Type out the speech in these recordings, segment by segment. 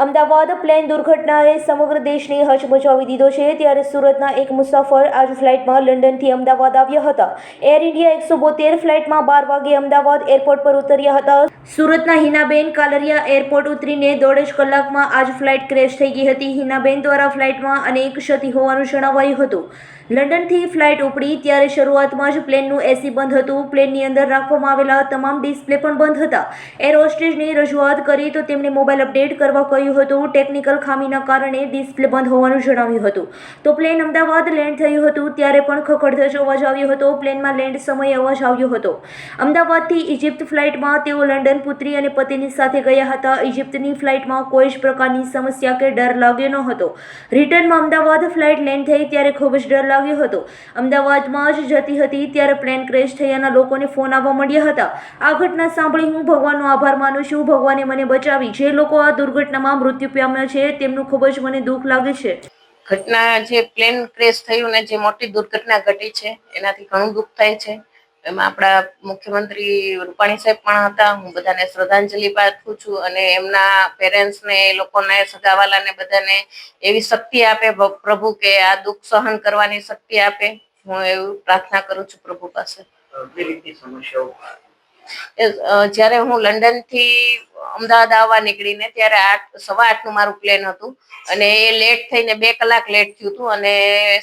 Ahmedabad plane દુર્ઘટનાએ સમગ્ર દેશને હચમચાવી દીધો છે, ત્યારે સુરતના એક મુસાફર આજ ફ્લાઇટમાં લંડનથી અમદાવાદ આવ્યા હતા. એર ઇન્ડિયા એકસો બોતેર ફ્લાઇટમાં બાર વાગે અમદાવાદ એરપોર્ટ પર ઉતર્યા હતા. સુરતના હિનાબેન કાલરિયા એરપોર્ટ ઉતરીને દોઢ કલાકમાં આજ ફ્લાઇટ ક્રેશ થઈ ગઈ હતી. હિનાબેન દ્વારા ફ્લાઇટમાં અનેક ક્ષતિ હોવાનું જણાવાયું હતું. લંડનથી ફ્લાઇટ ઉપડી ત્યારે શરૂઆતમાં જ પ્લેનનું એસી બંધ હતું. પ્લેનની અંદર રાખવામાં આવેલા તમામ ડિસ્પ્લે પણ બંધ હતા. એર હોસ્ટેજની રજૂઆત કરી તો તેમણે મોબાઈલ અપડેટ કરવા કહ્યું હતું. ટેકનિકલ ખામીના કારણે ડિસ્પ્લે બંધ હોવાનું જણાવ્યું હતું. તો પ્લેન અમદાવાદ લેન્ડ થયું હતું ત્યારે પણ ખખડધજ અવાજ આવ્યો હતો. પ્લેનમાં લેન્ડ સમયે અવાજ આવ્યો હતો. અમદાવાદથી ઇજિપ્ત ફ્લાઇટમાં તેઓ લંડન પુત્રી અને પતિની સાથે ગયા હતા. ઇજિપ્તની ફ્લાઇટમાં કોઈ જ પ્રકારની સમસ્યા કે ડર લાગ્યો ન હતો. રિટર્નમાં અમદાવાદ ફ્લાઇટ લેન્ડ થઈ ત્યારે ખૂબ જ ડર લાગ્યો હતો. અમદાવાદમાં જ જતી હતી ત્યારે પ્લેન ક્રેશ થયાના લોકોને ફોન આવવા મળ્યા હતા. આ ઘટના સાંભળી હું ભગવાનનો આભાર માનું છું. ભગવાને મને બચાવી. જે લોકો આ દુર્ઘટનામાં મૃત્યુ પામ્યા છે તેમનું ખૂબ જ મને દુઃખ લાગે છે. ઘટના જે પ્લેન ક્રેશ થયું ને જે મોટી દુર્ઘટના ઘટી છે, એનાથી ઘણું દુઃખ થાય છે. એમાં આપણા મુખ્યમંત્રી રૂપાણી સાહેબ પણ હતા. હું બધાને શ્રદ્ધાંજલિ પાઠવું છું અને એમના પેરેન્ટ્સને એ લોકોને સગાવાલાને બધાને એવી શક્તિ આપે પ્રભુ કે આ દુઃખ સહન કરવાની શક્તિ આપે. હું એવું પ્રાર્થના કરું છું પ્રભુ પાસે. જ્યારે હું લંડનથી અમદાવાદ આવવા નીકળીને ત્યારે આઠ, સવા આઠનું મારું પ્લેન હતું. અને એ લેટ થઈને બે કલાક લેટ થયું હતું અને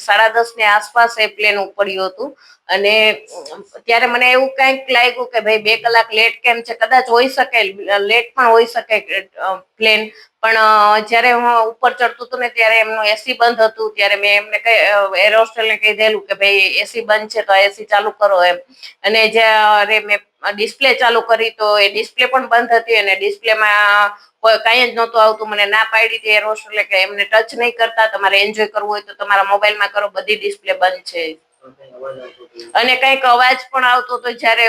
સાડા દસની આસપાસ એ પ્લેન ઉપડ્યું હતું. અને ત્યારે મને એવું કંઈક લાગ્યું કે ભાઈ બે કલાક લેટ કેમ છે? કદાચ હોઈ શકે લેટ પણ હોઈ શકે પ્લેન પણ જ્યારે હું ઉપર ચડતું હતું ને ત્યારે એમનું એસી બંધ હતું. ત્યારે મેં એમને એર હોસ્ટેલને કહી દેલું કે ભાઈ એસી બંધ છે તો એસી ચાલુ કરો એમ. અને જ્યારે મેં ડિસ્પ્લે ચાલુ કરી તો એ ડિસ્પ્લે પણ બંધ હતી અને ડિસ્પ્લેમાં કોઈ જ નહોતું આવતું, મને ના પાડી હતી એર એટલે કે એમને ટચ નહીં કરતા, તમારે એન્જોય કરવું હોય તો તમારા મોબાઈલમાં કરો, બધી ડિસ્પ્લે બંધ છે? અને કંઈક અવાજ પણ આવતો હતો જયારે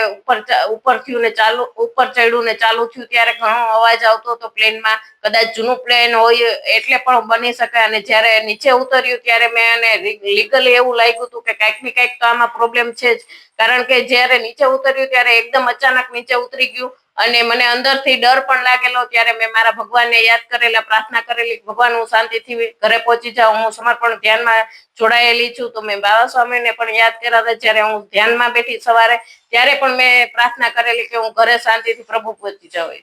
ઉપર થયું ને ચાલુ, ઉપર ચડ્યું ને ચાલુ થયું ત્યારે ઘણો અવાજ આવતો હતો પ્લેનમાં કદાચ જૂનું પ્લેન હોય એટલે પણ બની શકે. અને જયારે નીચે ઉતર્યું ત્યારે મેં એને લીગલી એવું લાગ્યું હતું કે કંઈક ને કાંઈક તો આમાં પ્રોબ્લેમ છે જ. કારણ કે જયારે નીચે ઉતર્યું ત્યારે એકદમ અચાનક નીચે ઉતરી ગયું. અને મને અંદરથી ડર પણ લાગેલો ત્યારે મેં મારા ભગવાનને યાદ કરેલા, પ્રાર્થના કરેલી ભગવાન, હું શાંતિથી ઘરે પહોંચી જાઉં, હું સમર્પણ ધ્યાનમાં જોડાયેલી છું. તો મેં બાબા સ્વામીને પણ યાદ કર્યા હતા જ્યારે હું ધ્યાનમાં બેઠી સવારે, ત્યારે પણ મેં પ્રાર્થના કરેલી કે હું ઘરે શાંતિથી પ્રભુ પહોંચી જાઉં.